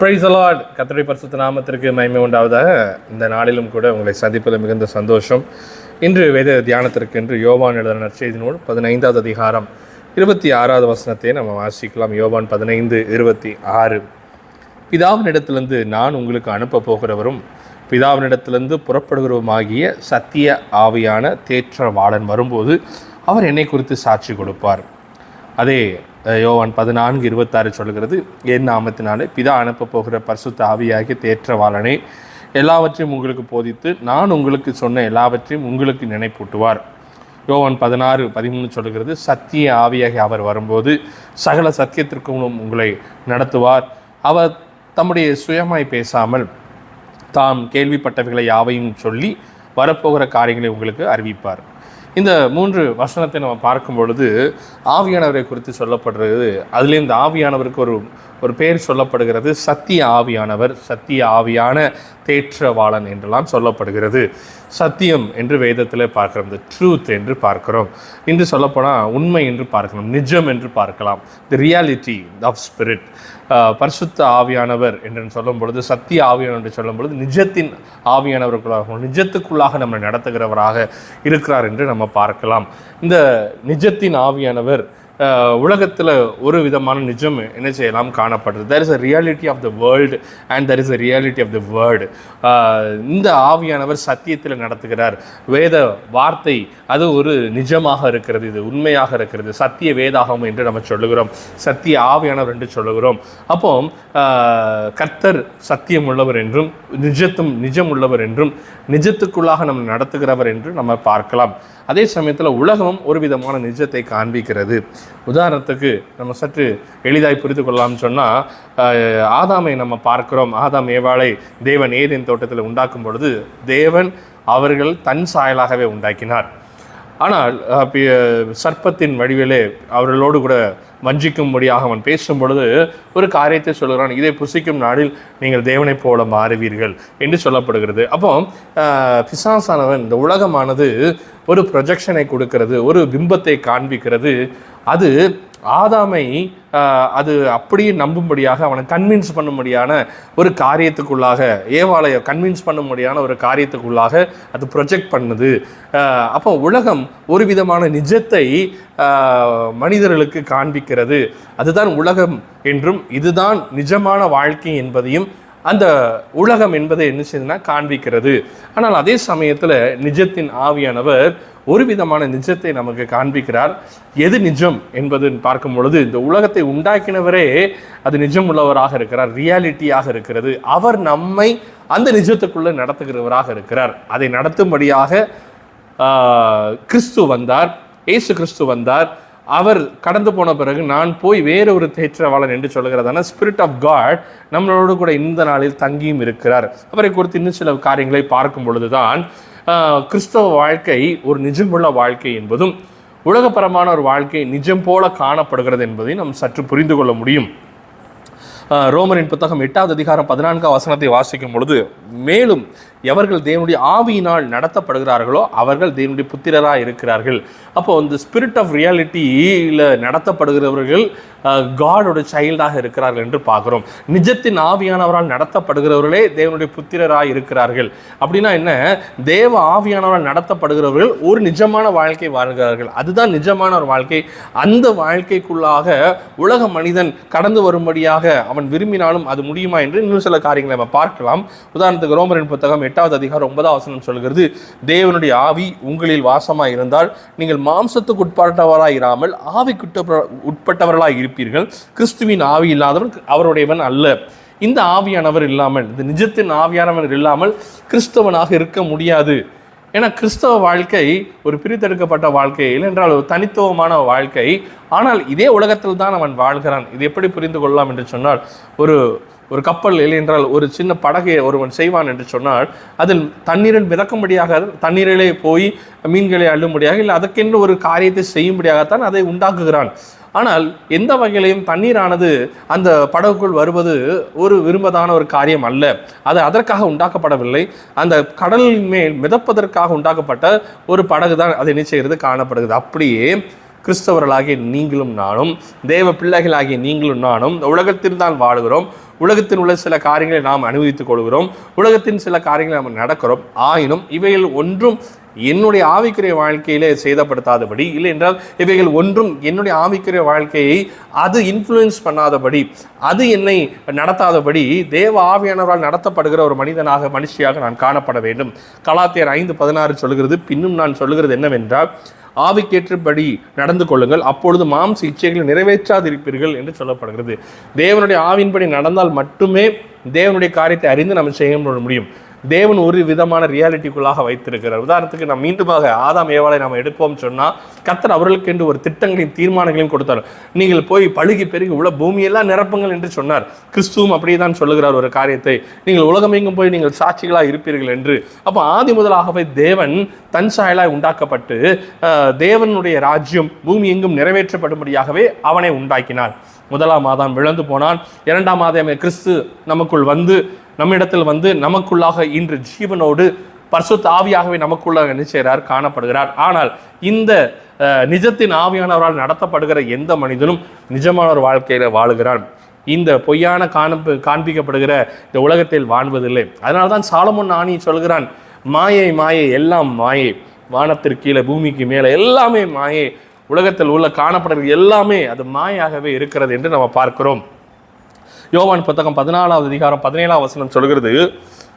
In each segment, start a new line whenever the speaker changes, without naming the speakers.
Price allot கத்தரை பரிசுத்த நாமத்திற்கு மயமை உண்டாவதாக. இந்த நாளிலும் கூட உங்களை சந்திப்பது மிகுந்த சந்தோஷம். இன்று வேத தியானத்திற்கு என்று யோவான் எழுதின நற்செய்தி நூல் பதினைந்தாவது அதிகாரம் இருபத்தி ஆறாவது வசனத்தை நம்ம வாசிக்கலாம். யோவான் பதினைந்து இருபத்தி ஆறு. பிதாவினிடத்திலிருந்து நான் உங்களுக்கு அனுப்ப போகிறவரும் பிதாவினிடத்திலிருந்து புறப்படுகிறவருமாகிய சத்திய ஆவியான தேற்றவாளன் வரும்போது அவர் என்னை குறித்து சாட்சி கொடுப்பார். அதே யோவான் பதினான்கு இருபத்தாறு சொல்கிறது என் நாமத்தினாலே பிதா அனுப்பப் போகிற பரிசுத்த ஆவியாகிய தேற்றவாளனே எல்லாவற்றையும் உங்களுக்கு போதித்து நான் உங்களுக்கு சொன்ன எல்லாவற்றையும் உங்களுக்கு நினைப்பூட்டுவார். யோவான் பதினாறு பதிமூணு சொல்கிறது சத்திய ஆவியாகி அவர் வரும்போது சகல சத்தியத்திற்கும் உங்களை நடத்துவார். அவர் தம்முடைய சுயமாய் பேசாமல் தாம் கேள்விப்பட்டவைகளை யாவையும் சொல்லி வரப்போகிற காரியங்களை உங்களுக்கு அறிவிப்பார். இந்த மூன்று வசனத்தை நம்ம பார்க்கும் பொழுது ஆவியானவரை குறித்து சொல்லப்படுறது அதுலேயும் இந்த ஆவியானவருக்கு ஒரு ஒரு பெயர் சொல்லப்படுகிறது சத்திய ஆவியானவர் சத்திய ஆவியான தேற்றவாளன் என்றெல்லாம் சொல்லப்படுகிறது. சத்தியம் என்று வேதத்தில் பார்க்கிறோம் இந்த ட்ரூத் என்று பார்க்கிறோம். இன்று சொல்லப்போனால் உண்மை என்று பார்க்கலாம் நிஜம் என்று பார்க்கலாம் தி ரியாலிட்டி ஆஃப் ஸ்பிரிட் பரிசுத்த ஆவியானவர் என்று சொல்லும் பொழுது சத்திய ஆவியானவர் என்று சொல்லும் பொழுது நிஜத்தின் ஆவியானவர்களாக நிஜத்துக்குள்ளாக நம்மை நடத்துகிறவராக இருக்கிறார் என்று நம்ம பார்க்கலாம். இந்த நிஜத்தின் ஆவியானவர் உலகத்தில் ஒரு விதமான நிஜம் என்ன செய்யலாம் காணப்படுறது there is a reality of the world and there is a reality of the word இந்த ஆவியானவர் சத்தியத்தில் நடத்துகிறார். வேத வார்த்தை அது ஒரு நிஜமாக இருக்கிறது இது உண்மையாக இருக்கிறது. சத்திய வேதாகம் என்று நம்ம சொல்லுகிறோம். சத்திய ஆவியானவர் என்று சொல்லுகிறோம். அப்போ கர்த்தர் சத்தியம் உள்ளவர் என்றும் நிஜத்தும் நிஜம் உள்ளவர் என்றும் நிஜத்துக்குள்ளாக நம்ம நடத்துகிறவர் என்று நம்ம பார்க்கலாம். அதே சமயத்தில் உலகமும் ஒரு விதமான நிஜத்தை காண்பிக்கிறது. உதாரணத்துக்கு நம்ம சற்று எளிதாய் புரிந்து கொள்ளலாம்னு சொன்னால் ஆதாமை நம்ம பார்க்கிறோம். ஆதாம் ஏவாளை தேவன் ஏதேன் தோட்டத்தில் உண்டாக்கும் பொழுது தேவன் அவர்கள் தன் சாயலாகவே உண்டாக்கினார். ஆனால் சர்ப்பத்தின் வடிவிலே அவர்களோடு கூட வஞ்சிக்கும்படியாக அவன் பேசும் பொழுது ஒரு காரியத்தை சொல்கிறான் இதை புசிக்கும் நாளில் நீங்கள் தேவனைப் போல மாறுவீர்கள் என்று சொல்லப்படுகிறது. அப்போ பிசாசானவன் இந்த உலகமானது ஒரு ப்ரொஜெக்ஷனை கொடுக்கிறது ஒரு பிம்பத்தை காண்பிக்கிறது. அது ஆதாமை அது அப்படியே நம்பும்படியாக அவனை கன்வின்ஸ் பண்ணும்படியான ஒரு காரியத்துக்குள்ளாக ஏவாளைய கன்வின்ஸ் பண்ணும்படியான ஒரு காரியத்துக்குள்ளாக அது ப்ரொஜெக்ட் பண்ணுது. அப்போ உலகம் ஒரு விதமான நிஜத்தை மனிதர்களுக்கு காண்பிக்கிறது. அதுதான் உலகம் என்றும் இதுதான் நிஜமான வாழ்க்கை என்பதையும் அந்த உலகம் என்பதை என்ன செய்யுதுன்னா காண்பிக்கிறது. ஆனால் அதே சமயத்தில் நிஜத்தின் ஆவியானவர் ஒரு விதமான நிஜத்தை நமக்கு காண்பிக்கிறார். எது நிஜம் என்பது பார்க்கும் பொழுது இந்த உலகத்தை உண்டாக்கினவரே அது நிஜம் உள்ளவராக இருக்கிறார் ரியாலிட்டியாக இருக்கிறது. அவர் நம்மை அந்த நிஜத்துக்குள்ளே நடத்துகிறவராக இருக்கிறார். அதை நடத்தும்படியாக கிறிஸ்து வந்தார் இயேசு கிறிஸ்து வந்தார். அவர் கடந்து போன பிறகு நான் போய் வேற ஒரு தேற்றவாளன் என்று சொல்கிறதான ஸ்பிரிட் ஆஃப் காட் நம்மளோடு கூட இந்த நாளில் தங்கியும் இருக்கிறார். அவரை குறித்து இன்னும் சில காரியங்களை பார்க்கும் பொழுதுதான் கிறிஸ்தவ வாழ்க்கை ஒரு நிஜமுள்ள வாழ்க்கை என்பதும் உலகப்பரமான ஒரு வாழ்க்கை நிஜம் போல காணப்படுகிறது என்பதை நாம் சற்று புரிந்து கொள்ள முடியும். ஆஹ் ரோமரின் புத்தகம் எட்டாவது அதிகாரம் பதினான்காம் வசனத்தை வாசிக்கும் பொழுது மேலும் எவர்கள் தேவனுடைய ஆவியினால் நடத்தப்படுகிறார்களோ அவர்கள் தேவனுடைய புத்திரராக இருக்கிறார்கள். அப்போ அந்த ஸ்பிரிட் ஆஃப் ரியாலிட்டியில் நடத்தப்படுகிறவர்கள் காடோட சைல்டாக இருக்கிறார்கள் என்று பார்க்குறோம். நிஜத்தின் ஆவியானவரால் நடத்தப்படுகிறவர்களே தேவனுடைய புத்திரராக இருக்கிறார்கள். அப்படின்னா என்ன? தேவ ஆவியானவரால் நடத்தப்படுகிறவர்கள் ஒரு நிஜமான வாழ்க்கை வாழ்கிறார்கள். அதுதான் நிஜமான ஒரு வாழ்க்கை. அந்த வாழ்க்கைக்குள்ளாக உலக மனிதன் கடந்து வரும்படியாக அவன் விரும்பினாலும் அது முடியுமா என்று இன்னும் சில காரியங்களை நம்ம பார்க்கலாம். உதாரணத்துக்கு ரோமரின் புத்தகம் எட்டாவது அதிகாரம் ஒன்பதாவது வசனம் சொல்கிறது தேவனுடைய ஆவி உங்களில் வாசமாக இருந்தால் நீங்கள் மாம்சத்துக்கு உட்பட்டவராய் இராமல் ஆவிக்குட்ட உட்பட்டவர்களாய் இருப்பீர்கள். கிறிஸ்துவின் ஆவி இல்லாதவன் அவருடையவன் அல்ல. இந்த ஆவியானவர் இல்லாமல் இந்த நிஜத்தின் ஆவியானவர் இல்லாமல் கிறிஸ்தவனாக இருக்க முடியாது. ஏன்னா கிறிஸ்தவ வாழ்க்கை ஒரு பிரித்தெடுக்கப்பட்ட வாழ்க்கை இல்லைன்றால் ஒரு தனித்துவமான வாழ்க்கை. ஆனால் இதே உலகத்தில் தான் அவன் வாழ்கிறான். இது எப்படி புரிந்து கொள்ளலாம் என்று சொன்னால் ஒரு ஒரு கப்பல் இல்லை என்றால் ஒரு சின்ன படகை ஒருவன் செய்வான் என்று சொன்னால் அதில் தண்ணீரில் மிதக்கும்படியாக தண்ணீரிலே போய் மீன்களை அள்ளும்படியாக இல்லை அதற்கென்று ஒரு காரியத்தை செய்யும்படியாகத்தான் அதை உண்டாக்குகிறான். ஆனால் எந்த வகையிலையும் தண்ணீரானது அந்த படகுக்குள் வருவது ஒரு விரும்பதான ஒரு காரியம் அல்ல. அது அதற்காக உண்டாக்கப்படவில்லை. அந்த கடலின் மேல் மிதப்பதற்காக உண்டாக்கப்பட்ட ஒரு படகு தான் அதை என்ன செய்கிறது காணப்படுகிறது. அப்படியே கிறிஸ்தவர்களாகிய நீங்களும் நானும் தேவ பிள்ளைகளாகிய நீங்களும் நானும் உலகத்தில் தான் வாழுகிறோம். உலகத்தில் உள்ள சில காரியங்களை நாம் அனுபவித்துக் கொள்கிறோம். உலகத்தின் சில காரியங்களை நாம் நடக்கிறோம். ஆயினும் இவைகள் ஒன்றும் என்னுடைய ஆவிக்குரிய வாழ்க்கையிலே சேதப்படுத்தாதபடி இல்லை என்றால் இவைகள் ஒன்றும் என்னுடைய ஆவிக்குரிய வாழ்க்கையை அது இன்ஃப்ளூயன்ஸ் பண்ணாதபடி அது என்னை நடத்தாதபடி தேவ ஆவியானவரால் நடத்தப்படுகிற ஒரு மனிதனாக மனுஷியாக நான் காணப்பட வேண்டும். கலாத்தியர் ஐந்து பதினாறு சொல்கிறது பின்னும் நான் சொல்லுகிறது என்னவென்றால் ஆவிக்கேற்றபடி நடந்து கொள்ளுங்கள். அப்பொழுது மாம்ச இச்சைகளை நிறைவேற்றாதிருப்பீர்கள் என்று சொல்லப்படுகிறது. தேவனுடைய ஆவின்படி நடந்தால் மட்டுமே தேவனுடைய காரியத்தை அறிந்து நம்ம செய்ய முடியும். தேவன் ஒரு விதமான ரியாலிட்டிக்குள்ளாக வைத்திருக்கிறார். உதாரணத்துக்கு நாம் மீண்டுமாக ஆதாம் ஏவாளை நாம் எடுப்போம் சொன்னால் கத்தர் அவர்களுக்கென்று ஒரு திட்டங்களையும் தீர்மானங்களையும் கொடுத்தார். நீங்கள் போய் பழுகி பெருகி உள்ள பூமியெல்லாம் நிரப்புங்கள் என்று சொன்னார். கிறிஸ்துவும் அப்படியே தான் சொல்லுகிறார் ஒரு காரியத்தை. நீங்கள் உலகமெங்கும் போய் நீங்கள் சாட்சிகளாக இருப்பீர்கள் என்று. அப்போ ஆதி முதலாகவே தேவன் தன் சாயலாய் உண்டாக்கப்பட்டு தேவனுடைய ராஜ்யம் பூமி எங்கும் நிறைவேற்றப்படும்படியாகவே அவனை உண்டாக்கினார். முதலாம் மாதம் விழுந்து போனான். இரண்டாம் மாதம் கிறிஸ்து நமக்குள் வந்து நம்மிடத்தில் வந்து நமக்குள்ளாக இன்று ஜீவனோடு பரிசுத்த ஆவியாகவே நமக்குள்ளாக நிச்சயரார் காணப்படுகிறார். ஆனால் இந்த நிஜத்தின் ஆவியானவரால் நடத்தப்படுகிற எந்த மனிதனும் நிஜமான ஒரு வாழ்க்கையில் வாழுகிறான். இந்த பொய்யான காண்பு காண்பிக்கப்படுகிற இந்த உலகத்தில் வாழ்வதில்லை. அதனால தான் சாலமோன் நாணி சொல்கிறான் மாயை மாயை எல்லாம் மாயை. வானத்திற்கு கீழே பூமிக்கு மேலே எல்லாமே மாயை. உலகத்தில் உள்ள காணப்படுறது எல்லாமே அது மாயாகவே இருக்கிறது என்று நம்ம பார்க்கிறோம். யோவான் புத்தகம் பதினாலாவது அதிகாரம் பதினேழாம் வசனம் சொல்கிறது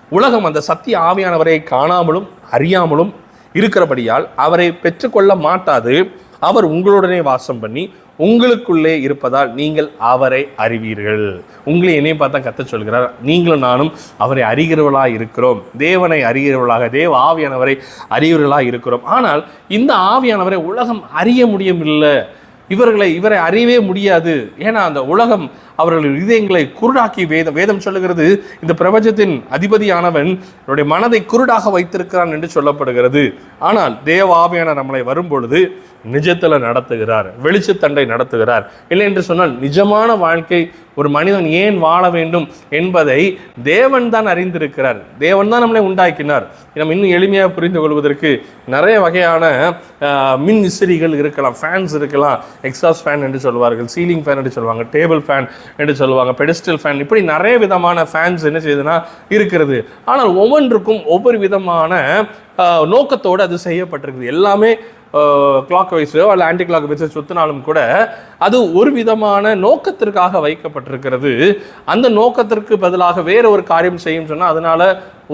உலகம் அந்த சத்திய ஆவியானவரை காணாமலும் அறியாமலும் இருக்கிறபடியால் அவரை பெற்றுக்கொள்ள மாட்டாது. அவர் உங்களுடனே வாசம் பண்ணி உங்களுக்குள்ளே இருப்பதால் நீங்கள் அவரை அறிவீர்கள். உங்களை என்னையும் பார்த்தா கத்த சொல்கிறார் நீங்களும் நானும் அவரை அறிகிறவர்களாக இருக்கிறோம். தேவனை அறிகிறவர்களாக தேவ ஆவியானவரை அறிகிறவர்களாக இருக்கிறோம். ஆனால் இந்த ஆவியானவரை உலகம் அறிய முடியவில்லை. இவர்களை இவரை அறியவே முடியாது. ஏன்னா அந்த உலகம் அவர்கள் இதயங்களை குருடாக்கி வேதம் வேதம் சொல்லுகிறது. இந்த பிரபஞ்சத்தின் அதிபதியானவன் என்னுடைய மனதை குருடாக வைத்திருக்கிறான் என்று சொல்லப்படுகிறது. ஆனால் தேவ நம்மளை வரும்பொழுது நிஜத்தில் நடத்துகிறார் வெளிச்சத்தண்டை நடத்துகிறார். இல்லை என்று சொன்னால் நிஜமான வாழ்க்கை ஒரு மனிதன் ஏன் வாழ வேண்டும் என்பதை தேவன் தான் அறிந்திருக்கிறார். தேவன் தான் நம்மளை உண்டாக்கினார். நம்ம இன்னும் எளிமையாக புரிந்து கொள்வதற்கு நிறைய வகையான மின் விசிறிகள் இருக்கலாம் ஃபேன்ஸ் இருக்கலாம். எக்ஸாஸ்ட் ஃபேன் என்று சொல்வார்கள் சீலிங் ஃபேன் என்று சொல்லுவாங்க டேபிள் ஃபேன் என்று சொல்லுவாங்க. பெடிஸ்டல் ஃபேன் இப்படி நிறைய விதமான ஃபேன்ஸ் என்ன செய்யுதுன்னா இருக்கிறது. ஆனால் ஒவ்வொன்றுக்கும் ஒவ்வொரு விதமான ஆஹ், நோக்கத்தோடு அது செய்யப்பட்டிருக்குது. எல்லாமே கிளாக் வைஸோ அல்ல ஆன்டி கிளாக் வைஸோ சுத்தினாலும் கூட அது ஒரு விதமான நோக்கத்திற்காக வைக்கப்பட்டிருக்கிறது. அந்த நோக்கத்திற்கு பதிலாக வேற ஒரு காரியம் செய்யும் சொன்னால் அதனால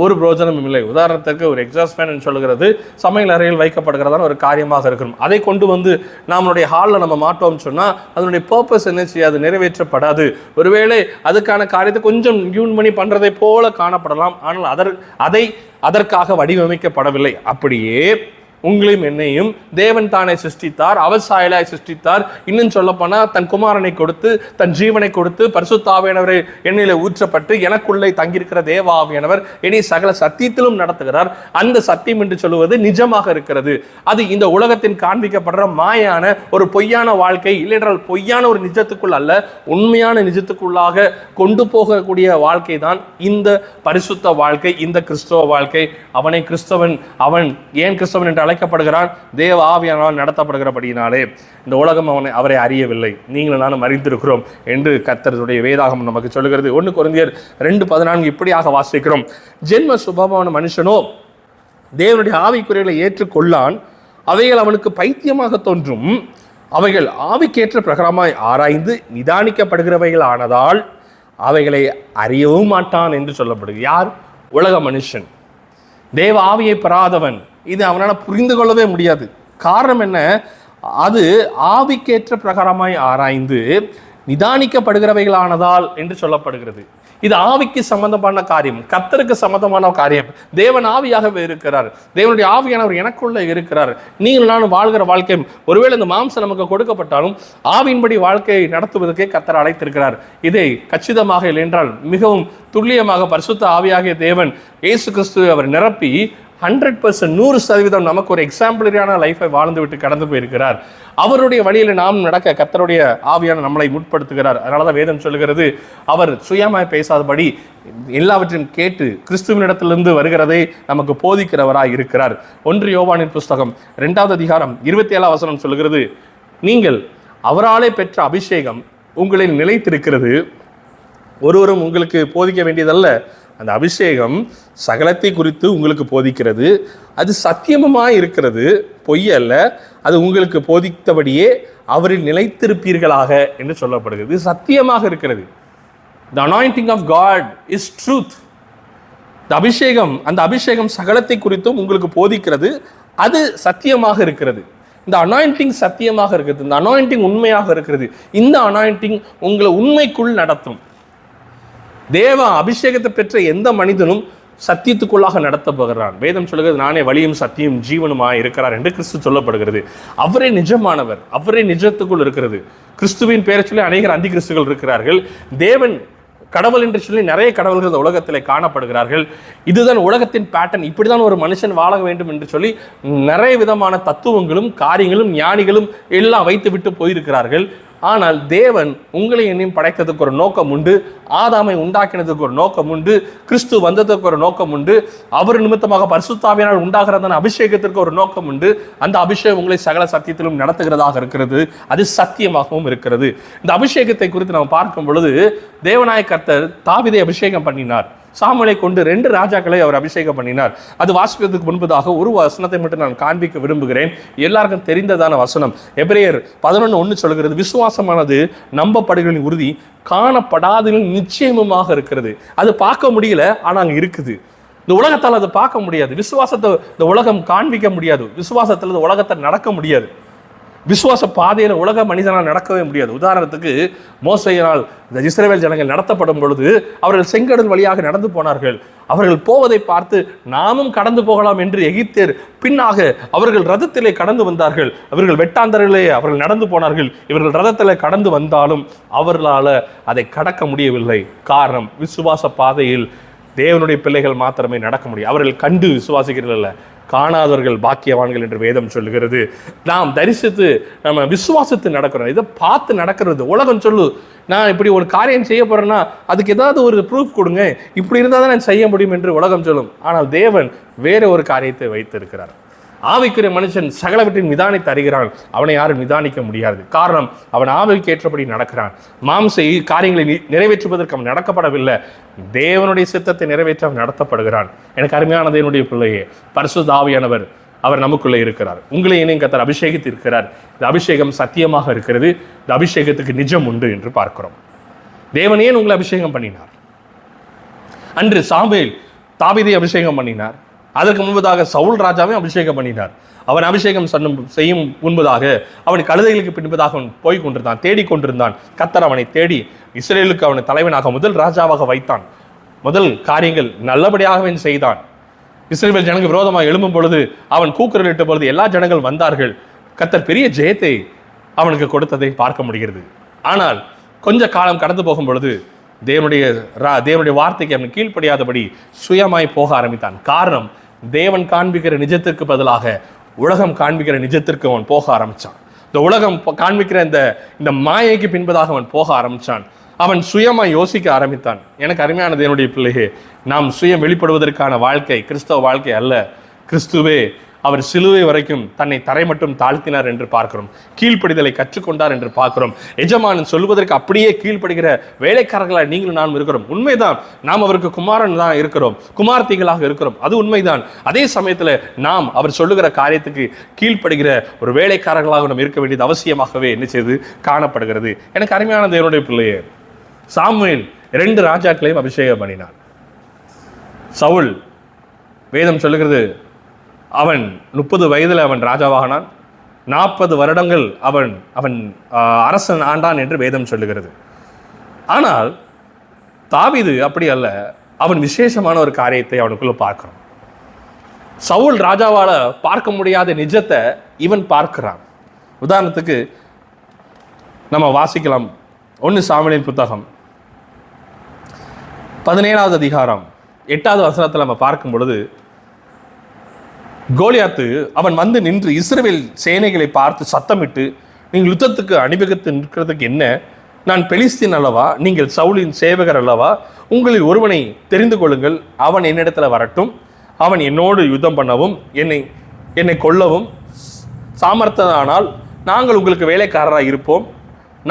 ஒரு பிரோஜனமும் இல்லை. உதாரணத்துக்கு ஒரு எக்ஸாஸ்ட் ஃபேன் சொல்கிறது சமையல் அறையில் வைக்கப்படுகிறதான ஒரு காரியமாக இருக்கணும் அதை கொண்டு வந்து நம்மளுடைய ஹாலில் நம்ம மாட்டோம் சொன்னால் அதனுடைய பர்பஸ் என்ன செய்யாது? நிறைவேற்றப்படாது. ஒருவேளை அதுக்கான காரியத்தை கொஞ்சம் டியூன் பண்ணி பண்ணுறதை போல காணப்படலாம். ஆனால் அதர் அதை அதற்காக வடிவமைக்கப்படவில்லை. அப்படியே உங்களையும் என்னையும் தேவன் தானே சிருஷ்டித்தார் அவர் சாயலாய் சிருஷ்டித்தார். இன்னும் சொல்லப்போனால் தன் குமாரனை கொடுத்து தன் ஜீவனை கொடுத்து பரிசுத்தாவியனவரை எண்ணில ஊற்றப்பட்டு எனக்குள்ளே தங்கியிருக்கிற தேவாவியானவர் இனி சகல சத்தியத்திலும் நடத்துகிறார். அந்த சத்தியம் என்று சொல்லுவது நிஜமாக இருக்கிறது. அது இந்த உலகத்தின் காண்பிக்கப்படுற மாயான ஒரு பொய்யான வாழ்க்கை இல்லையென்றால் பொய்யான ஒரு நிஜத்துக்குள் அல்ல உண்மையான நிஜத்துக்குள்ளாக கொண்டு போகக்கூடிய வாழ்க்கை தான் இந்த பரிசுத்த வாழ்க்கை இந்த கிறிஸ்தவ வாழ்க்கை. அவனை கிறிஸ்தவன் அவன் ஏன் கிறிஸ்தவன் என்றால் அழைக்கப்படுகிறான். தேவ ஆவியானால் நடத்தப்படுகிறபடியினாலே இந்த உலகம் அவனை அவரை அறியவில்லை. நீங்களும் நானும் அறிந்திருக்கிறோம் என்று கத்தருடைய வேதாகம் நமக்கு சொல்லுகிறது. ஒன்று குறைந்தியர் ரெண்டு பதினான்கு இப்படியாக வாசிக்கிறோம். ஜென்ம சுபாவமான மனுஷனோ தேவனுடைய ஆவிக்குறைகளை ஏற்றுக்கொள்ளான். அவைகள் அவனுக்கு பைத்தியமாக தோன்றும். அவைகள் ஆவிக்கேற்ற பிரகாரமாய் ஆராய்ந்து நிதானிக்கப்படுகிறவைகள் ஆனதால் அவைகளை அறியவும் மாட்டான் என்று சொல்லப்படுது யார்? உலக மனுஷன். தேவ ஆவியை பெறாதவன். இது அவனால் புரிந்து கொள்ளவே முடியாது. காரணம் என்ன? அது ஆவிக்கேற்ற பிரகாரமாய் ஆராய்ந்து நிதானிக்கப்படுகிறவைகளானதால் என்று சொல்லப்படுகிறது. இது ஆவிக்கு சம்பந்தமான காரியம் கத்தருக்கு சம்பந்தமான காரியம். தேவன் ஆவியாகவே இருக்கிறார். தேவனுடைய ஆவியானவர் எனக்குள்ள இருக்கிறார். நீங்கள் நானும் வாழ்கிற வாழ்க்கை ஒருவேளை இந்த மாம்சம் நமக்கு கொடுக்கப்பட்டாலும் ஆவியின்படி வாழ்க்கையை நடத்துவதற்கே கத்தர் அழைத்திருக்கிறார். இதை கச்சிதமாக இல்லை என்றால் மிகவும் துல்லியமாக பரிசுத்த ஆவியாகிய தேவன் இயேசு கிறிஸ்து அவர் நிரப்பி ஹண்ட்ரட் பர்சன்ட் நூறு சதவீதம் நமக்கு ஒரு எக்ஸாம்பிளரியான லைஃபை வாழ்ந்து விட்டு கடந்து போயிருக்கிறார். அவருடைய வழியில் நாம் நடக்க கத்தருடைய ஆவியான நம்மளை முற்படுத்துகிறார். அதனால தான் வேதம் சொல்லுகிறது அவர் சுயமாய் பேசாதபடி எல்லாவற்றையும் கேட்டு கிறிஸ்துவனிடத்திலிருந்து வருகிறதை நமக்கு போதிக்கிறவராக இருக்கிறார். ஒன்று யோவானின் புஸ்தகம் ரெண்டாவது அதிகாரம் இருபத்தி ஏழாம் வசனம் சொல்லுகிறது நீங்கள் அவராலே பெற்ற அபிஷேகம் உங்களில் நிலைத்திருக்கிறது. ஒருவரும் உங்களுக்கு போதிக்க வேண்டியதல்ல அந்த அபிஷேகம் சகலத்தை குறித்து உங்களுக்கு போதிக்கிறது. அது சத்தியமமாக இருக்கிறது. பொய் அல்ல. அது உங்களுக்கு போதித்தபடியே அவரில் நிலைத்திருப்பீர்களாக என்று சொல்லப்படுகிறது. இது சத்தியமாக இருக்கிறது. The anointing of God is truth the அபிஷேகம் அந்த அபிஷேகம் சகலத்தை குறித்தும் உங்களுக்கு போதிக்கிறது. அது சத்தியமாக இருக்கிறது. இந்த அனாயிண்டிங் சத்தியமாக இருக்கிறது. இந்த அனாயிண்டிங் உண்மையாக இருக்கிறது. இந்த அனாயிண்டிங் உங்களை உண்மைக்குள் நடத்தும். தேவ அபிஷேகத்தை பெற்ற எந்த மனிதனும் சத்தியத்துக்குள்ளாக நடத்தப்படுகிறான் வேதம் சொல்லுகிறது நானே வழியும் சத்தியம் ஜீவனுமா இருக்கிறார் என்று கிறிஸ்து சொல்லப்படுகிறது. அவரே நிஜமானவர் அவரே நிஜத்துக்குள் இருக்கிறது. கிறிஸ்துவின் பெயரை சொல்லி அநேகர் அந்தி கிறிஸ்துகள் இருக்கிறார்கள். தேவன் கடவுள் என்று சொல்லி நிறைய கடவுள்கள் இந்த உலகத்தில் காணப்படுகிறார்கள். இதுதான் உலகத்தின் பேட்டர்ன் இப்படிதான் ஒரு மனுஷன் வாழ வேண்டும் என்று சொல்லி நிறைய விதமான தத்துவங்களும் காரியங்களும் ஞானிகளும் எல்லாம் வைத்து விட்டு போயிருக்கிறார்கள். ஆனால் தேவன் உங்களை என்னையும் படைத்ததுக்கு ஒரு நோக்கம் உண்டு. ஆதாமை உண்டாக்கினதுக்கு ஒரு நோக்கம் உண்டு. கிறிஸ்து வந்ததுக்கு ஒரு நோக்கம் உண்டு. அவர் நிமித்தமாக பரிசுத்தாவினால் உண்டாகிறதான அபிஷேகத்திற்கு ஒரு நோக்கம் உண்டு. அந்த அபிஷேகம் உங்களை சகல சத்தியத்திலும் நடத்துகிறதாக இருக்கிறது. அது சத்தியமாகவும் இருக்கிறது. இந்த அபிஷேகத்தை குறித்து நம்ம பார்க்கும் பொழுது தேவநாய கர்த்தர் தாவிதை அபிஷேகம் பண்ணினார். சாமுவேலை கொண்டு ரெண்டு ராஜாக்களை அவர் அபிஷேகம் பண்ணினார். அது வாசிப்பதற்கு முன்பதாக ஒரு வசனத்தை மட்டும் நான் காண்பிக்க விரும்புகிறேன். எல்லாருக்கும் தெரிந்ததான வசனம். எபிரேயர் பதினொன்று ஒன்று சொல்கிறது விசுவாசமானது நம்பப்படுகளின் உறுதி காணப்படாததில் நிச்சயமுமாக இருக்கிறது. அது பார்க்க முடியல ஆனால் அங்கே இருக்குது. இந்த உலகத்தால் அதை பார்க்க முடியாது. விசுவாசத்தை இந்த உலகம் காண்பிக்க முடியாது. விசுவாசத்தில் இந்த உலகத்தை நடக்க முடியாது. விசுவாச பாதையில் உலக மனிதனால் நடக்கவே முடியாது. உதாரணத்துக்கு மோசையினால் இந்த இஸ்ரேல் ஜனங்கள் நடத்தப்படும் பொழுது அவர்கள் செங்கடல் வழியாக நடந்து போனார்கள். அவர்கள் போவதை பார்த்து நாமும் கடந்து போகலாம் என்று எகிப்தேர் பின்னாக அவர்கள் ரதத்திலே கடந்து வந்தார்கள். அவர்கள் வெட்டாந்தரிலே அவர்கள் நடந்து போனார்கள். இவர்கள் ரதத்திலே கடந்து வந்தாலும் அவர்களால் அதை கடக்க முடியவில்லை. காரணம் விசுவாச பாதையில் தேவனுடைய பிள்ளைகள் மாத்திரமே நடக்க முடியும். அவர்கள் கண்டு விசுவாசிக்கிறதில்ல. காணாதவர்கள் பாக்கியவான்கள் என்று வேதம் சொல்லுகிறது. நாம் தரிசித்து நம்ம விசுவாசத்து நடக்கிறோம். இதை பார்த்து நடக்கிறது. உலகம் சொல்லு நான் இப்படி ஒரு காரியம் செய்ய போறேன்னா அதுக்கு ஏதாவது ஒரு ப்ரூஃப் கொடுங்க. இப்படி இருந்தால் தான் நான் செய்ய முடியும் என்று உலகம் சொல்லும். ஆனால் தேவன் வேற ஒரு காரியத்தை வைத்திருக்கிறார். ஆவிக்குரிய மனுஷன் சகலவற்றின் நிதானித்து தருகிறான் அவனை யாரும் நிதானிக்க முடியாது. காரணம் அவன் ஆவிக்கு ஏற்றபடி நடக்கிறான். மாம்ச காரியங்களை நிறைவேற்றுவதற்கு அவன் நடக்கப்படவில்லை. தேவனுடைய சித்தத்தை நிறைவேற்ற அவன் நடத்தப்படுகிறான். எனக்கு அருமையான தேவனுடைய பிள்ளையே பரிசுத்த ஆவியானவர் அவர் நமக்குள்ளே இருக்கிறார். உங்களை இணையும் கத்தர் அபிஷேகித்து இருக்கிறார். இந்த அபிஷேகம் சத்தியமாக இருக்கிறது. இந்த அபிஷேகத்துக்கு நிஜம் உண்டு என்று பார்க்கிறோம். தேவன் ஏன் உங்களை அபிஷேகம் பண்ணினார்? அன்று சாமுவேல் தாவிதை அபிஷேகம் பண்ணினார். அதற்கு முன்பதாக சவுல் ராஜாவை அபிஷேகம் பண்ணினார். அவன் அபிஷேகம் சொன்னும் செய்யும் முன்பதாக அவன் கழுதைகளுக்கு பின்பதாக அவன் போய் கொண்டிருந்தான் தேடிக் கொண்டிருந்தான். கத்தர் அவனை தேடி இஸ்ரேலுக்கு அவனை தலைவனாக முதல் ராஜாவாக வைத்தான். முதல் காரியங்கள் நல்லபடியாகவே செய்தான். இஸ்ரேல் ஜனங்கள் விரோதமாக எழும்பும் பொழுது அவன் கூக்குரலிட்ட பொழுது எல்லா ஜனங்கள் வந்தார்கள். கத்தர் பெரிய ஜெயத்தை அவனுக்கு கொடுத்ததை பார்க்க முடிகிறது. ஆனால் கொஞ்ச காலம் கடந்து போகும் பொழுது தேவனுடைய ரா- தேவனுடைய வார்த்தைக்கு அவன் கீழ்ப்படியாதபடி சுயமாய் போக ஆரம்பித்தான். காரணம் தேவன் காண்பிக்கிற நிஜத்திற்கு பதிலாக உலகம் காண்பிக்கிற நிஜத்திற்கு அவன் போக ஆரம்பித்தான் இந்த உலகம் காண்பிக்கிற இந்த இந்த மாயைக்கு பின்பதாக அவன் போக ஆரம்பிச்சான். அவன் சுயமாக யோசிக்க ஆரம்பித்தான். எனக்கு அருமையானது என்னுடைய பிள்ளையே நாம் சுயம் வெளிப்படுவதற்கான வாழ்க்கை கிறிஸ்தவ வாழ்க்கை அல்ல. கிறிஸ்துவே அவர் சிலுவை வரைக்கும் தன்னை தரை மட்டும் தாழ்த்தினார் என்று பார்க்கிறோம். கீழ்ப்படிதலை கற்றுக்கொண்டார் என்று பார்க்கிறோம். எஜமானன் சொல்வதற்கு அப்படியே கீழ்ப்படுகிற வேலைக்காரர்களாக நீங்களும் நாம் இருக்கிறோம். உண்மைதான் நாம் அவருக்கு குமாரன் தான் இருக்கிறோம். குமார்த்திகளாக இருக்கிறோம். அது உண்மைதான். அதே சமயத்தில் நாம் அவர் சொல்லுகிற காரியத்துக்கு கீழ்ப்படுகிற ஒரு வேலைக்காரர்களாக நாம் இருக்க வேண்டியது அவசியமாகவே என்ன செய்து காணப்படுகிறது. எனக்கு அருமையான தேவனுடைய பிள்ளையே சாமுவேல் ரெண்டு ராஜாக்களையும் அபிஷேகம் பண்ணினார் சவுல் வேதம் சொல்லுகிறது அவன் முப்பது வயதில் அவன் ராஜாவாகனான் நாற்பது வருடங்கள் அவன் அவன் அரசன் ஆண்டான் என்று வேதம் சொல்லுகிறது. ஆனால் தாவிது அப்படி அல்ல. அவன் விசேஷமான ஒரு காரியத்தை அவனுக்குள்ள பார்க்கிறான். சவுல் ராஜாவால் பார்க்க முடியாத நிஜத்தை இவன் பார்க்கிறான். உதாரணத்துக்கு நம்ம வாசிக்கலாம். ஒன்று சாமியின் புத்தகம். பதினேழாவது அதிகாரம். எட்டாவது வசனத்தில் நம்ம பார்க்கும் பொழுது கோலியாத்து அவன் வந்து நின்று இஸ்ரேல் சேனைகளை பார்த்து சத்தமிட்டு நீங்கள் யுத்தத்துக்கு அணிவகுத்து நிற்கிறதுக்கு என்ன? நான் பெலிஸ்தீன் அல்லவா? நீங்கள் சவுலின் சேவகர் அல்லவா? உங்களில் ஒருவனை தெரிந்து கொள்ளுங்கள். அவன் என்னிடத்துல வரட்டும். அவன் என்னோடு யுத்தம் பண்ணவும் என்னை என்னை கொல்லவும். சாமர்த்தனானால் நாங்கள் உங்களுக்கு வேலைக்காரராக இருப்போம்.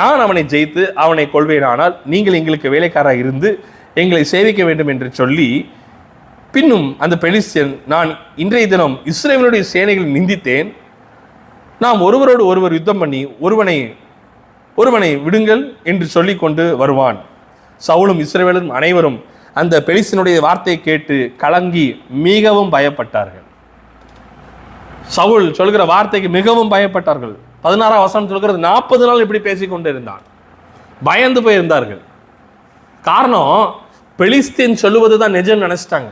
நான் அவனை ஜெயித்து அவனை கொள்வேனானால் நீங்கள் எங்களுக்கு வேலைக்காரராக இருந்து எங்களை சேவிக்க வேண்டும் என்று சொல்லி பின்னும் அந்த பெலிஸ்தியன் நான் இன்றைய தினம் இஸ்ரேலுடைய சேனைகளை நிந்தித்தேன். நாம் ஒருவரோடு ஒருவர் யுத்தம் பண்ணி ஒருவனை ஒருவனை விடுங்கள் என்று சொல்லிக்கொண்டு வருவான். சவுலும் இஸ்ரவேலும் அனைவரும் அந்த பெலிஸ்தினுடைய வார்த்தையை கேட்டு கலங்கி மிகவும் பயப்பட்டார்கள். சவுல் சொல்கிற வார்த்தைக்கு மிகவும் பயப்பட்டார்கள். பதினாறாம் வசனம் சொல்கிறது நாற்பது நாள் இப்படி பேசிக் இருந்தான். பயந்து போயிருந்தார்கள். காரணம் பெலிஸ்தீன் சொல்லுவது தான் நிஜம் நினைச்சிட்டாங்க.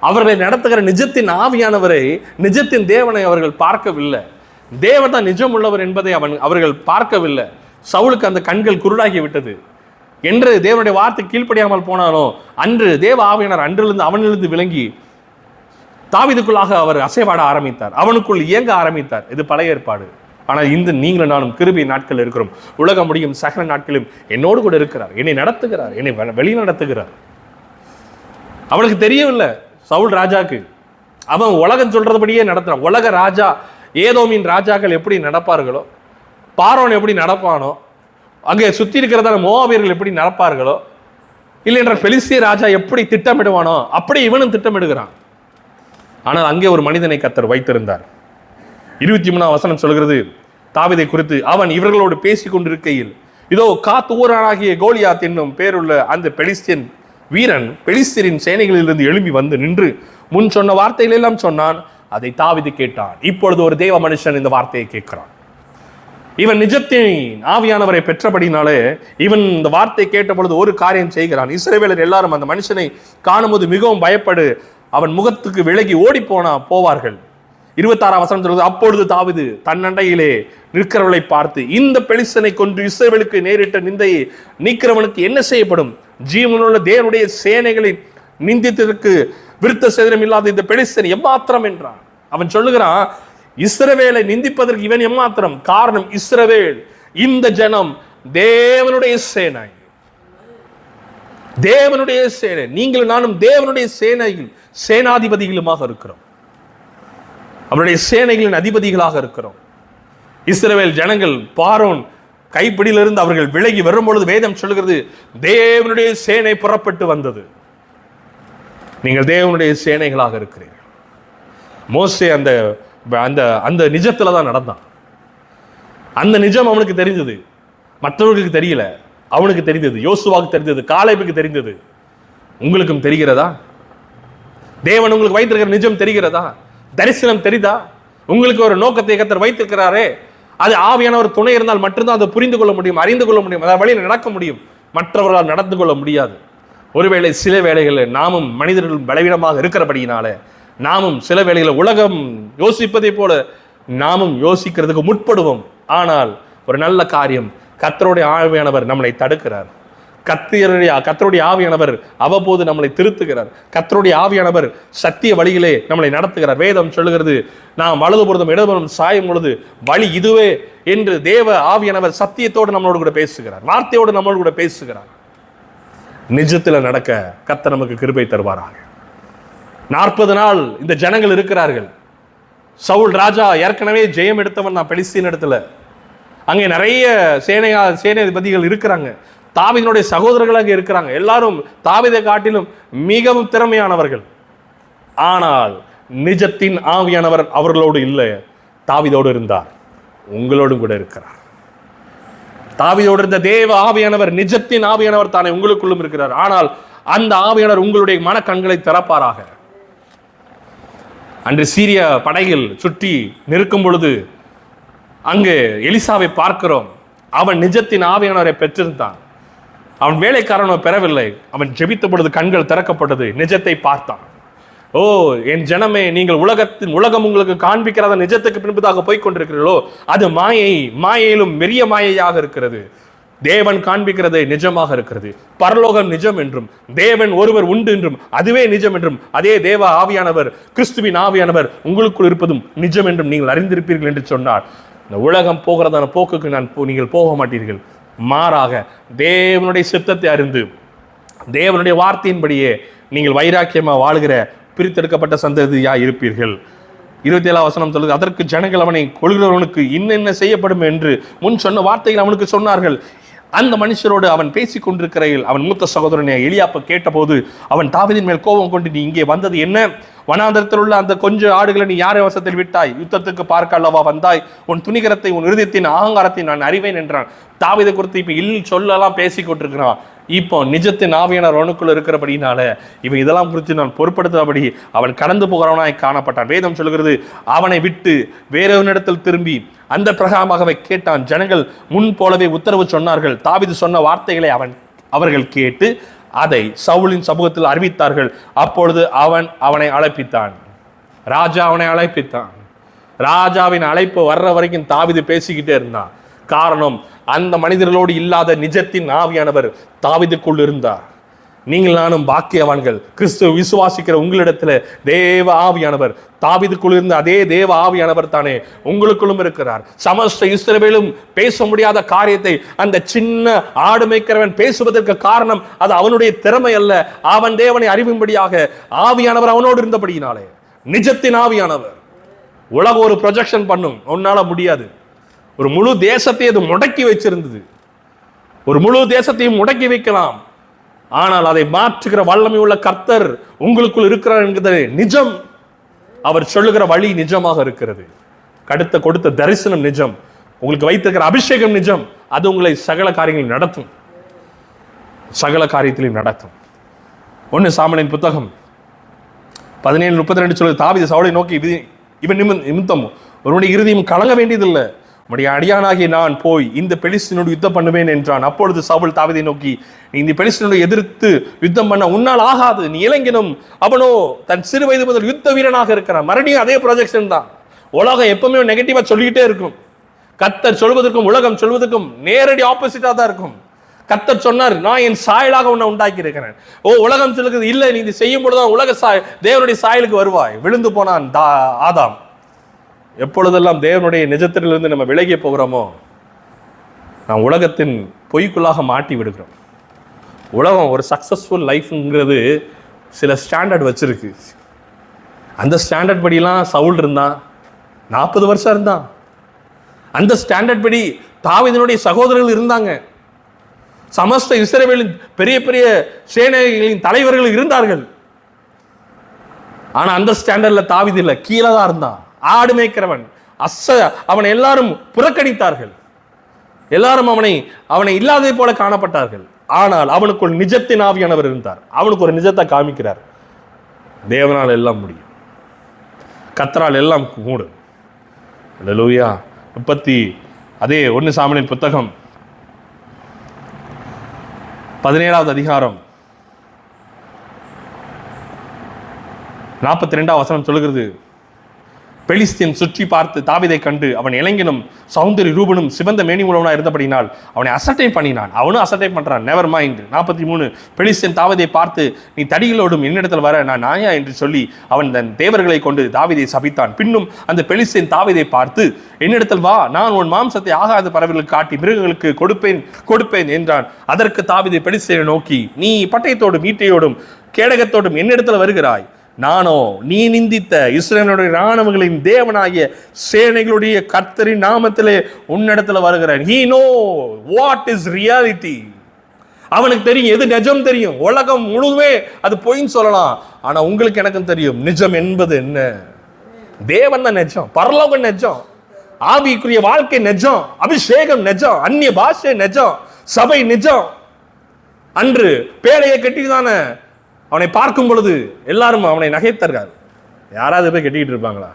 அவர்களை நடத்துகிற நிஜத்தின் ஆவியானவரை நிஜத்தின் தேவனை அவர்கள் பார்க்கவில்லை. தேவதான் நிஜம் உள்ளவர் என்பதை அவன் அவர்கள் பார்க்கவில்லை. சவுலுக்கு அந்த கண்கள் குருடாகி விட்டது. என்று தேவனுடைய வார்த்தை கீழ்ப்படியாமல் போனாலும் அன்று தேவ ஆவியானர் அன்றிலிருந்து அவனிலிருந்து விளங்கி தாவிதுக்குள்ளாக அவர் அசைவாட ஆரம்பித்தார். அவனுக்குள் இயங்க ஆரம்பித்தார். இது பழைய ஏற்பாடு. ஆனால் இந்த நீங்களும் நானும் கிருபி நாட்கள் இருக்கிறோம். உலக முடியும் சகல நாட்களும் என்னோடு கூட இருக்கிறார். என்னை நடத்துகிறார். என்னை வெளி நடத்துகிறார். அவனுக்கு தெரியவில்லை. சவுல் ராஜாக்கு. அவன் உலகம் சொல்றதுபடியே நடத்துறான். உலக ராஜா ஏதோமின் ராஜாக்கள் எப்படி நடப்பார்களோ பாரோன் எப்படி நடப்பானோ அங்கே சுற்றி இருக்கிறதான மோவாவியர்கள் எப்படி நடப்பார்களோ இல்லை என்ற பெலிஸ்திய ராஜா எப்படி திட்டமிடுவானோ அப்படி இவனும் திட்டமிடுகிறான். ஆனால் அங்கே ஒரு மனிதனை கத்தர் வைத்திருந்தார். இருபத்தி மூணாம் வசனம் சொல்கிறது தாவிதை குறித்து அவன் இவர்களோடு பேசி கொண்டிருக்கையில் இதோ காத் ஊரானாகிய கோலியாத் என்னும் பேருள்ள அந்த பெலிஸ்தியன் வீரன் பெலிஸ்தியரின் சேனைகளிலிருந்து எழும்பி வந்து நின்று முன் சொன்ன வார்த்தைகளெல்லாம் சொன்னான். அதை தாவிது கேட்டான். இப்பொழுது ஒரு தேவ மனுஷன் இந்த வார்த்தையை கேட்கிறான். இவன் நிஜத்தின் ஆவியானவரை பெற்றபடினாலே இவன் இந்த வார்த்தை கேட்ட பொழுது ஒரு காரியம் செய்கிறான். இஸ்ரேவேலர் எல்லாரும் அந்த மனுஷனை காணும்போது மிகவும் பயப்படு. அவன் முகத்துக்கு விலகி ஓடி போனா போவார்கள். இருபத்தாறாம் வசனம் சொல்வது அப்பொழுது தாவிது தன்னண்டையிலே நிற்கிறவளை பார்த்து இந்த பெலிசனை கொண்டு இஸ்ரேவேலுக்கு நேரிட்ட நிந்தையை நீக்கிறவனுக்கு என்ன செய்யப்படும்? ஜீவனுள்ள தேவனுடைய சேனைகளின் நிந்தித்ததற்கு விருத்த சேதனம் இல்லாத இந்த பெலிஸ்தன் எம்மாத்திரம் என்றான். அவன் சொல்லுகிறான் இஸ்ரவேலை நிந்திப்பதற்கு இவன் எம்மாத்திரம் காரணம் இஸ்ரவேல் இந்த ஜனம் தேவனுடைய சேனை. தேவனுடைய சேனை. நீங்கள் நானும் தேவனுடைய சேனையில் சேனாதிபதிகளுமாக இருக்கிறோம். அவருடைய சேனைகளின் அதிபதிகளாக இருக்கிறோம். இஸ்ரவேல் ஜனங்கள் பாரோன் கைப்பிடியிலிருந்து அவர்கள் விலகி வரும்பொழுது வேதம் சொல்கிறது தேவனுடைய சேனை புறப்பட்டு வந்தது. நீங்கள் தேவனுடைய சேனைகளாக இருக்கிறீர்கள். மோஸ்ட்லி அந்த அந்த அந்த நிஜத்தில் தான் நடந்தான். அந்த நிஜம் அவனுக்கு தெரிஞ்சது. மற்றவர்களுக்கு தெரியல. அவனுக்கு தெரிந்தது. யோசுவாவுக்கு தெரிந்தது. காலைப்புக்கு தெரிந்தது. உங்களுக்கும் தெரிகிறதா? தேவன் உங்களுக்கு வைத்திருக்கிற நிஜம் தெரிகிறதா? தரிசனம் தெரிதா? உங்களுக்கு ஒரு நோக்கத்தை கத்தர் வைத்திருக்கிறாரே. அது ஆவியான ஒரு துணை இருந்தால் மட்டும்தான் அதை புரிந்து கொள்ள முடியும் அறிந்து கொள்ள முடியும். அதை வழியில் நடக்க முடியும். மற்றவர்களால் நடந்து கொள்ள முடியாது. ஒருவேளை சில வேளைகளில் நாமும் மனிதர்கள் பலவீனமாக இருக்கிறபடியினால நாமும் சில வேளைகளில் உலகம் யோசிப்பதை போல நாமும் யோசிக்கிறதுக்கு முற்படுவோம். ஆனால் ஒரு நல்ல காரியம் கத்தருடைய ஆவியானவர் நம்மளை தடுக்கிறார். கத்தியருடைய கத்தருடைய ஆவியானவர் அவ்வப்போது நம்மளை திருத்துகிறார். கத்தருடைய ஆவியானவர் சத்திய வழியிலே நம்மளை நடத்துகிறார். வேதம் சொல்லுகிறது நாம் வலதுபுறதும் இடதுபுறம் சாயும் பொழுது வழி இதுவே என்று தேவ ஆவியானவர் சத்தியத்தோடு நம்மளோடு கூட பேசுகிறார். வார்த்தையோடு நம்மளோடு கூட பேசுகிறார். நிஜத்தில் நடக்க கத்த நமக்கு கிருபை தருவாராக. நாற்பது நாள் இந்த ஜனங்கள் இருக்கிறார்கள். சவுல் ராஜா ஏற்கனவே ஜெயம் எடுத்தவன் நான் பெலிஸ்தீன் இடத்துல. அங்கே நிறைய சேனையா சேனாதிபதிகள் இருக்கிறாங்க. தாவிதனுடைய சகோதரர்கள் அங்கே இருக்கிறாங்க. எல்லாரும் தாவிதை காட்டிலும் மிகவும் திறமையானவர்கள். ஆனால் நிஜத்தின் ஆவியானவர் அவர்களோடு இல்லை. தாவிதோடு இருந்தார். உங்களோடும் கூட இருக்கிறார். தாவிதோடு இருந்த தேவ ஆவியானவர் நிஜத்தின் ஆவியானவர் தானே உங்களுக்குள்ளும் இருக்கிறார். ஆனால் அந்த ஆவியானவர் உங்களுடைய மனக்கண்களை திறப்பாராக. அன்று சீரிய படைகள் சுற்றி நிற்கும் பொழுது அங்கு எலிசாவை பார்க்கிறோம். அவன் நிஜத்தின் ஆவியானவரை பெற்றிருந்தான். அவன் வேலைக்காரனை பெறவில்லை. அவன் ஜெபித்த பொழுது கண்கள் திறக்கப்பட்டது. நிஜத்தை பார்த்தான். ஓ என் ஜனமே நீங்கள் உலகத்தின் உலகம் உங்களுக்கு காண்பிக்கிறத நிஜத்துக்கு பின்பதாக போய் கொண்டிருக்கிறீர்களோ அது மாயை மாயையிலும் மெரிய மாயையாக இருக்கிறது. தேவன் காண்பிக்கிறது நிஜமாக இருக்கிறது. பரலோகம் நிஜம் என்றும் தேவன் ஒருவர் உண்டு என்றும் அதுவே நிஜம் என்றும் அதே தேவ ஆவியானவர் கிறிஸ்துவின் ஆவியானவர் உங்களுக்குள் இருப்பதும் நிஜம் என்றும் நீங்கள் அறிந்திருப்பீர்கள் என்று சொன்னார். இந்த உலகம் போகிறதான போக்குக்கு நான் போ- நீங்கள் போக மாட்டீர்கள். மாறாக தேவனுடைய சித்தத்தை அறிந்து தேவனுடைய வார்த்தையின்படியே நீங்கள் வைராக்கியமாக வாழுகிற பிரித்தெடுக்கப்பட்ட சந்ததியா இருப்பீர்கள். இருபத்தி ஏழாம் வசனம் சொல்லுது அதற்கு ஜனங்கள் அவனை கொள்கிறவனுக்கு இன்னென்ன செய்யப்படும்? என்று முன் சொன்ன வார்த்தைகள் அவனுக்கு சொன்னார்கள். அந்த மனுஷரோடு அவன் பேசிக் கொண்டிருக்கிறையில் அவன் மூத்த சகோதரனை எளியாப்ப கேட்டபோது அவன் தாவீதின் மேல் கோபம் கொண்டு நீ இங்கே வந்தது என்ன? வனாந்தரத்தில் உள்ள அந்த கொஞ்ச ஆடுகளை நீ யாரை வசத்தில் விட்டாய்? யுத்தத்துக்கு பார்க்க அல்லவா வந்தாய்? உன் துணிகரத்தை உன் இருதயத்தின் அகங்காரத்தை நான் அறிவேன் என்றான். தாவித குறித்து இப்போ இல் சொல்லலாம் பேசி கொண்டிருக்கிறான். இப்போ நிஜத்தின் ஆவியானவர் அவனுக்குள்ள இருக்கிறபடினால இவன் இதெல்லாம் குறித்து நான் பொருட்படுத்தாதபடி அவன் கடந்து போகிறவனாய் காணப்பட்டான். வேதம் சொல்கிறது அவனை விட்டு வேறொன்னிடத்தில் திரும்பி அந்த பிரகாரமாகவே கேட்டான். ஜனங்கள் முன் போலவே உத்தரவு சொன்னார்கள். தாவிது சொன்ன வார்த்தைகளை அவன் அவர்கள் கேட்டு அதை சவுலின் சமூகத்தில் அறிவித்தார்கள். அப்பொழுது அவன் அவனை அழைப்பித்தான். ராஜா அவனை அழைப்பித்தான். ராஜாவின் அழைப்பு வர்ற வரைக்கும் தாவிது பேசிக்கிட்டே இருந்தான். காரணம் அந்த மனிதர்களோடு இல்லாத நிஜத்தின் ஆவியானவர் தாவிதுக்குள் இருந்தார். நீங்கள் நானும் பாக்கியவான்கள். கிறிஸ்துவ விசுவாசிக்கிற உங்களிடத்துல தேவ ஆவியானவர் தாவீதுக்குள் இருந்த அதே தேவ ஆவியானவர் தானே உங்களுக்குள்ளும் இருக்கிறார். சமஸ்த இஸ்ரவேலும் பேச முடியாத காரியத்தை அந்த சின்ன ஆடு மேய்க்கிறவன் பேசுவதற்கு காரணம் அது அவனுடைய திறமை அல்ல. அவன் தேவனை அறிவும்படியாக ஆவியானவர் அவனோடு இருந்தபடியினாலே. நிஜத்தின் ஆவியானவர். உலகம் ஒரு ப்ரொஜெக்ஷன் பண்ணும். உன்னால முடியாது. ஒரு முழு தேசத்தை அது முடக்கி வச்சிருந்தது. ஒரு முழு தேசத்தையும் முடக்கி வைக்கலாம். ஆனால் அதை மாற்றுகிற வல்லமை உள்ள கர்த்தர் உங்களுக்குள் இருக்கிறார் என்கிறது நிஜம். அவர் சொல்லுகிற வழி நிஜமாக இருக்கிறது. கடுத்த கொடுத்த தரிசனம் நிஜம். உங்களுக்கு வைத்திருக்கிற அபிஷேகம் நிஜம். அது உங்களை சகல காரியங்களில் நடத்தும். சகல காரியத்திலையும் நடத்தும். ஒன்று சாமனின் புத்தகம். பதினேழு முப்பத்தி ரெண்டு சொல்லு தாவித சவுளை நோக்கி இது- இவன் நிமித்தம் ஒருவனுடைய இறுதியும் கலங்க வேண்டியதில்லை. உம்முடைய அடியானாகி நான் போய் இந்த பெலிஸ்தீனோடு யுத்தம் பண்ணுவேன் என்றான். அப்பொழுது சவுல் தாவதை நோக்கி நீ இந்த பெலிஸ்தீனோடு எதிர்த்து யுத்தம் பண்ண உன்னால் ஆகாது நீ இளைஞனும். அவனோ தன் சிறு வயது முதல் யுத்த வீரனாக இருக்கிறான். மறுபடியும் அதே ப்ரொஜெக்ஷன் தான். உலகம் எப்பவுமே நெகட்டிவாக சொல்லிக்கிட்டே இருக்கும். கத்தர் சொல்வதற்கும் உலகம் சொல்வதற்கும் நேரடி ஆப்போசிட்டாக தான் இருக்கும். கத்தர் சொன்னார் நான் என் சாயலாக உன்னை உண்டாக்கி இருக்கிறேன் ஓ உலகம் சொல்லுகிறது இல்லை நீ இது செய்யும் பொழுதுதான் உலக சாய் தேவனுடைய சாயலுக்கு வருவாய். விழுந்து போனான் தா ஆதாம். எப்பொழுதெல்லாம் தேவனுடைய நிஜத்திலிருந்து நம்ம விலகி போகிறோமோ நாம் உலகத்தின் பொய்க்குள்ளாக மாட்டி விடுகிறோம். உலகம் ஒரு சக்ஸஸ்ஃபுல் லைஃப்ங்கிறது சில ஸ்டாண்டர்ட் வச்சுருக்கு. அந்த ஸ்டாண்டர்ட் படிலாம் சவுல் இருந்தான் நாற்பது வருஷம் இருந்தான். அந்த ஸ்டாண்டர்ட் படி தாவிதனுடைய சகோதரர்கள் இருந்தாங்க. சமஸ்த இஸ்ரேவேலின் பெரிய பெரிய சேனைகளின் தலைவர்கள் இருந்தார்கள். ஆனால் அந்த ஸ்டாண்டர்டில் தாவிதில்லை கீழே தான் இருந்தான். ஆடு மேய்க்கிறவன் அச அவனை எல்லாரும் புறக்கணித்தார்கள். எல்லாரும் அவனை அவனை இல்லாததை போல காணப்பட்டார்கள். ஆனால் அவனுக்கு ஒரு நிஜத்தின் ஆவியானவர் இருந்தார். அவனுக்கு ஒரு நிஜத்தை காமிக்கிறார். தேவனால் எல்லாம் முடியும். கத்தரால் எல்லாம் மூடும் லூயா முப்பத்தி அதே ஒன்று சாமனின் புத்தகம். பதினேழாவது அதிகாரம். நாற்பத்தி ரெண்டாவது வசனம் சொல்லுகிறது. பெலிஸ்தீன் சுற்றி பார்த்து தாவிதை கண்டு அவன் இளைஞனும் சௌந்தரி ரூபனும் சிவந்த மேனி உள்ளவனா இருந்தபடினால் அவனை அசட்டை பண்ணினான். அவனும் அசட்டை பண்ணுறான் நெவர் மைண்ட் நாற்பத்தி மூணு பெலிஸ்தீன் தாவிதை பார்த்து நீ தடிகளோடும் என்னிடத்தில் வர நான் நாயா? என்று சொல்லி அவன் தன் தேவர்களை கொண்டு தாவிதை சபித்தான். பின்னும் அந்த பெலிஸ்தீன் தாவிதை பார்த்து என்னிடத்தில் வா. நான் உன் மாம்சத்தை ஆகாத பறவைகளுக்கு காட்டி மிருகங்களுக்கு கொடுப்பேன் கொடுப்பேன் என்றான். அதற்கு தாவிதை பெலிஸ்தீனை நோக்கி நீ பட்டயத்தோடும் ஈட்டையோடும் கேடகத்தோடும் என்னிடத்தில் வருகிறாய்? நானோ நீ நிந்தித்த இஸ்ரேலுடைய இராணுவங்களின் தேவனாகிய சேனைகளுடைய கர்த்தரின் நாமத்திலே உன்னிடத்துல வருகிறேன். He know what is reality அவனுக்கு தெரியும் எது நிஜம் தெரியும்? உலகம் முழுவே அது பொய்ன்னு சொல்லலாம். ஆனா உங்களுக்கு எனக்கும் தெரியும் நிஜம் என்பது என்ன? தேவன் தான் நிஜம் பரலோகம் நிஜம் ஆவிக்குரிய வாழ்க்கை நிஜம் அபிஷேகம் நிஜம் அந்நிய பாஷை நிஜம் சபை நிஜம். அன்று பேழையை கட்டிதானே அவனை பார்க்கும் பொழுது எல்லாரும் அவனை நகைத்தார்கள் யாராவது போய் கட்டிக்கிட்டு இருப்பாங்களா?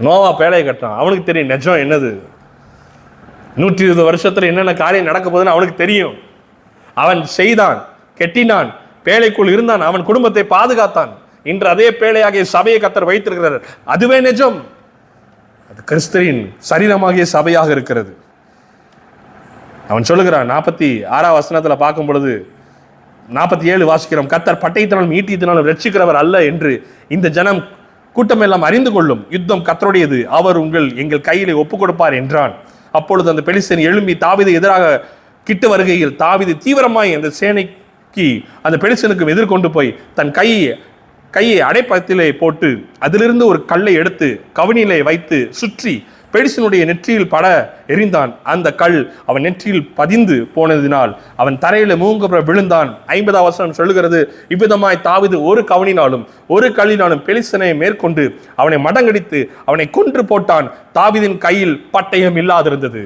நோவா பேழையை கட்டான் அவனுக்கு தெரியும் நிஜம் என்னது? நூற்றி இருபது வருஷத்துல என்னென்ன காரியம் நடக்க போகுதுன்னு அவனுக்கு தெரியும். அவன் செய்தான் கெட்டினான் பேழைக்குள் இருந்தான் அவன் குடும்பத்தை பாதுகாத்தான். இன்று அதே பேழையாகிய சபையை கத்தர் வைத்திருக்கிறார். அதுவே நிஜம். அது கிறிஸ்துவின் சரீரமாகிய சபையாக இருக்கிறது. அவன் சொல்லுகிறான் நாற்பத்தி ஆறாம் வசனத்துல பார்க்கும் பொழுது நாற்பத்தி ஏழு வாசிக்கிறோம். கத்தர் பட்டயத்தினாலும் ஈட்டியத்தினாலும் ரட்சிக்கிறவர் அல்ல என்று இந்த ஜனம் கூட்டம் எல்லாம் அறிந்து கொள்ளும் யுத்தம் கத்தருடையது அவர் உங்கள் எங்கள் கையிலே ஒப்புக் கொடுப்பார் என்றான். அப்பொழுது அந்த பெலிஸ்தன் எழும்பி தாவிதை எதிராக கிட்டு வருகையில் தாவீது தீவிரமாய் அந்த சேனைக்கு அந்த பெலிஸ்தனுக்கு எதிர்கொண்டு போய் தன் கையை கையை அடைப்பத்திலே போட்டு அதிலிருந்து ஒரு கல்லை எடுத்து கவனியிலே வைத்து சுற்றி பெடிசனுடைய நெற்றியில் பட எரிந்தான். அந்த கல் அவன் நெற்றியில் பதிந்து போனதினால் அவன் தரையில மூங்கப்புற விழுந்தான். ஐம்பதாம் வசனம் சொல்லுகிறது இவ்விதமாய் தாவிது ஒரு கவனினாலும் ஒரு கல்லினாலும் பெலிசனை மேற்கொண்டு அவனை மடங்கடித்து அவனை கொன்று போட்டான். தாவிதின் கையில் பட்டயம் இல்லாதிருந்தது.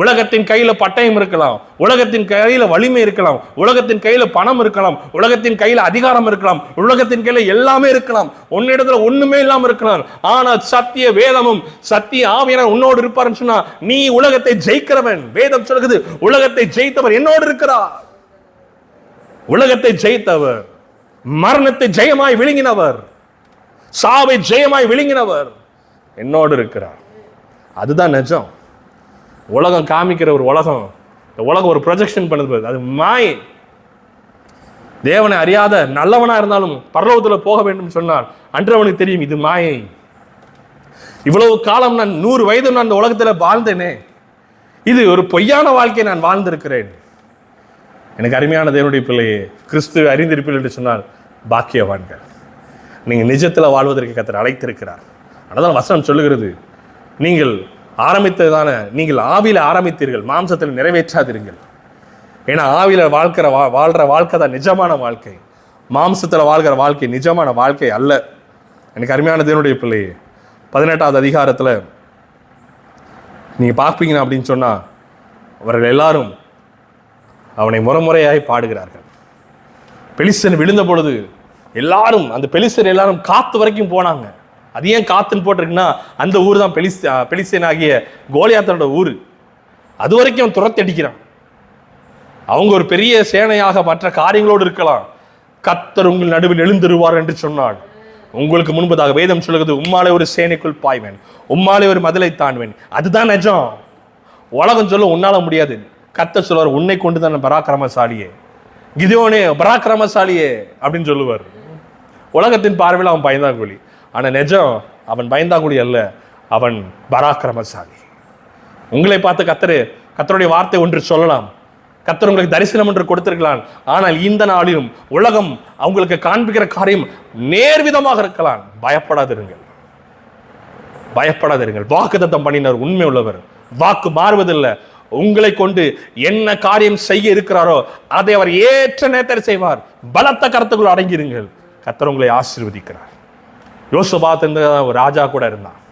உலகத்தின் கையில பட்டயம் இருக்கலாம் உலகத்தின் கையில வலிமை இருக்கலாம் உலகத்தின் கையில பணம் இருக்கலாம் உலகத்தின் கையில அதிகாரம் இருக்கலாம் உலகத்தின் கையில எல்லாமே இருக்கலாம். உன்னிடத்துல ஒண்ணுமே இல்லாமல் இருக்கலாம். ஆனால் சத்திய வேதமும் சத்திய ஆவியான உன்னோடு இருப்பாருன்னு சொன்னா நீ உலகத்தை ஜெயிக்கிறவன். வேதம் சொல்லுது உலகத்தை ஜெயித்தவர் என்னோடு இருக்கிறார். உலகத்தை ஜெயித்தவர் மரணத்தை ஜெயமாய் விழுங்கினவர் சாவை ஜெயமாய் விழுங்கினவர் என்னோடு இருக்கிறார். அதுதான் நிஜம். உலகம் காமிக்கிற ஒரு உலகம். இந்த உலகம் ஒரு ப்ரொஜெக்ஷன் பண்ணுது அது மாய். தேவனை அறியாத நல்லவனா இருந்தாலும் பரலோகத்தில் போக வேண்டும் சொன்னால் அன்றவனுக்கு தெரியும் இது மாயை. இவ்வளவு காலம் நான் நூறு வயது நான் இந்த உலகத்தில் வாழ்ந்தேனே. இது ஒரு பொய்யான வாழ்க்கையை நான் வாழ்ந்திருக்கிறேன். எனக்கு அருமையான தேவனுடைய பிள்ளையே கிறிஸ்து அறிந்திருப்பீர்கள் என்று சொன்னால் பாக்கியவான்கள். நீங்கள் நிஜத்தில் வாழ்வதற்கு கத்தர் அழைத்திருக்கிறார். அதனால் வசனம் சொல்லுகிறது நீங்கள் ஆரம்பித்ததான நீங்கள் ஆவியில் ஆரம்பித்தீர்கள் மாம்சத்தில் நிறைவேற்றாதீர்கள் ஏன்னா ஆவியில் வாழ்க்கிற வா வாழ்கிற வாழ்க்கை தான் நிஜமான வாழ்க்கை. மாம்சத்தில் வாழ்கிற வாழ்க்கை நிஜமான வாழ்க்கை அல்ல. எனக்கு அருமையான தேவனுடைய பிள்ளையே பதினெட்டாவது அதிகாரத்தில் நீங்கள் பார்ப்பீங்க அப்படின்னு சொன்னால் அவர்கள் எல்லாரும் அவனை முறைமுறையாய் பாடுகிறார்கள். பெலிஸ்தன் விழுந்த பொழுது எல்லாரும் அந்த பெலிசன் எல்லாரும் காத்து வரைக்கும் போனாங்க. அது ஏன் காத்துன்னு போட்டிருக்குன்னா அந்த ஊர் தான் பெலிஸ் பெலிஸ்தன் ஆகிய கோலியாத்தனோட ஊர். அது வரைக்கும் அவன் துரத்தி அடிக்கிறான். அவங்க ஒரு பெரிய சேனையாக மற்ற காரியங்களோடு இருக்கலாம். கத்தர் உங்கள் நடுவில் எழுந்திருவார் என்று சொன்னாள் உங்களுக்கு முன்பதாக வேதம் சொல்லுகிறது உம்மாலே ஒரு சேனைக்குள் பாய்வேன் உம்மாலே ஒரு மதிலை தாண்டுவேன். அதுதான் நிஜம். உலகம் சொல்ல உன்னால முடியாது. கத்த சொல்லுவார் உன்னை கொண்டு தான் பராக்கிரமசாலியே. கிதியோனே பராக்கிரமசாலியே அப்படின்னு சொல்லுவார். உலகத்தின் பார்வையில் அவன் பயந்தான் கோழி ஆனால் நிஜம் அவன் பயந்தாங்குடி அல்ல அவன் பராக்கிரமசாலி. உங்களை பார்த்து கத்தரு கத்தருடைய வார்த்தை ஒன்று சொல்லலாம். கத்தர் உங்களுக்கு தரிசனம் என்று கொடுத்திருக்கலாம். ஆனால் இந்த நாளிலும் உலகம் அவங்களுக்கு காண்பிக்கிற காரியம் நேர்விதமாக இருக்கலாம். பயப்படாதிருங்கள். பயப்படாதிருங்கள். வாக்குத்தத்தம் பண்ணினர் உண்மை உள்ளவர். வாக்கு மாறுவதில்லை. உங்களை கொண்டு என்ன காரியம் செய்ய இருக்கிறாரோ அதை அவர் ஏற்ற நேரத்தில் செய்வார். பலத்த கருத்துக்குள் அடங்கிருங்கள் கத்தர் உங்களை ஆசீர்வதிக்கிறார். யோசபாத் என்ற ஒரு ராஜா கூட இருந்தான்.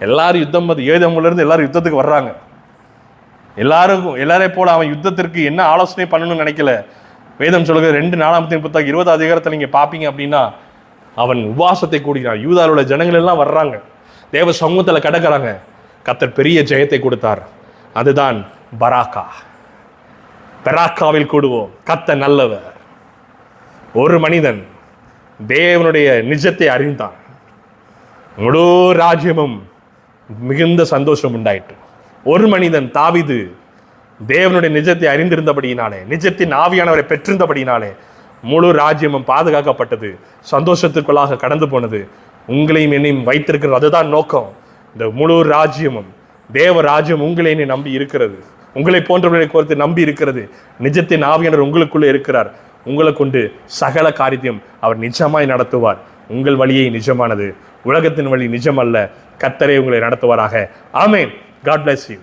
எல்லாரும் யுத்தம் பார்த்து ஏதமுல இருந்து எல்லாரும் யுத்தத்துக்கு வர்றாங்க. எல்லாருக்கும் எல்லாரையும் போல அவன் யுத்தத்திற்கு என்ன ஆலோசனை பண்ணணும்னு நினைக்கல. வேதம் சொல்லுங்க ரெண்டு நாலாமத்தின் புத்தகம் இருபது அதிகாரத்தில் நீங்கள் பார்ப்பீங்க அப்படின்னா அவன் உபாசத்தை கூடுகிறான். யூதாவில் உள்ள ஜனங்கள் எல்லாம் வர்றாங்க. தேவ சமூகத்தில் கிடக்கிறாங்க. கத்தர் பெரிய ஜெயத்தை கொடுத்தார். அதுதான் பராக்கா. பெராக்காவில் கூடுவோம். கத்த நல்லவர். ஒரு மனிதன் தேவனுடைய நிஜத்தை அறிந்தான். முழு ராஜ்யமும் மிகுந்த சந்தோஷம் உண்டாயிற்று. ஒரு மனிதன் தாவிது தேவனுடைய நிஜத்தை அறிந்திருந்தபடியினாலே நிஜத்தின் ஆவியானவரை பெற்றிருந்தபடியினாலே முழு ராஜ்யமும் பாதுகாக்கப்பட்டது சந்தோஷத்துக்குள்ளாக கடந்து போனது. உங்களையும் என்னையும் வைத்திருக்கிறது அதுதான் நோக்கம். இந்த முழு ராஜ்யமும் தேவ ராஜ்யம் உங்களை என்னை நம்பி இருக்கிறது. உங்களை போன்றவர்களை குறித்து நம்பி இருக்கிறது. நிஜத்தின் ஆவியானவர் உங்களுக்குள்ளே இருக்கிறார். உங்களை கொண்டு சகல காரியத்தையும் அவர் நிஜமாய் நடத்துவார். உங்கள் வழியை நிஜமானது. உலகத்தின் வழி நிஜம் அல்ல கத்தரை உங்களை நடத்துவாராக. ஆமேன். God bless you